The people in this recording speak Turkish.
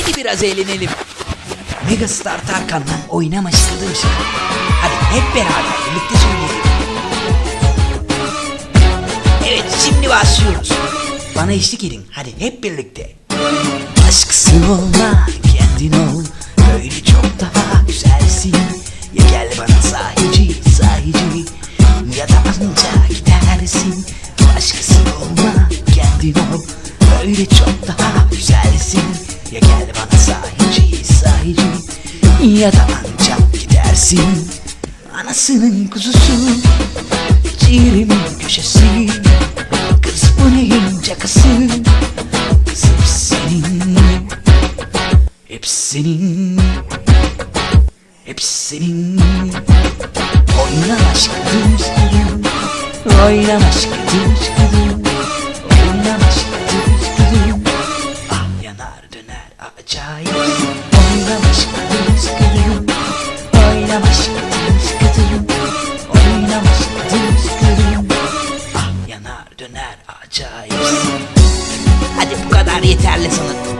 Haydi biraz eğlenelim. Megastar Tarkan'la oynama şıkıdım şıkı. Hadi hep beraber birlikte söyleyelim. Evet şimdi başlıyoruz. Bana eşlik edin hadi hep birlikte. Aşksın olma kendin ol Böyle çok daha güzelsin Ya gel bana sahici sahici Ya da anca gidersin Başkasın olma kendin ol Böyle çok daha güzelsin Ya gel bana sahici sahici. Ya da ancak gidersin. Anasının kuzusu Ciğerimin köşesi. Kız bu neyin cakası? Senin. Hep senin. Hep senin. Oynama şıkıdım şıkıdım Oynama şıkıdım şıkıdım acayip Oynama şıkıdım şıkıdım Oynama şıkıdım şıkıdım Oynama şıkıdım şıkıdım Ah yanar döner acayip. Hadi bu kadar yeterli sanırım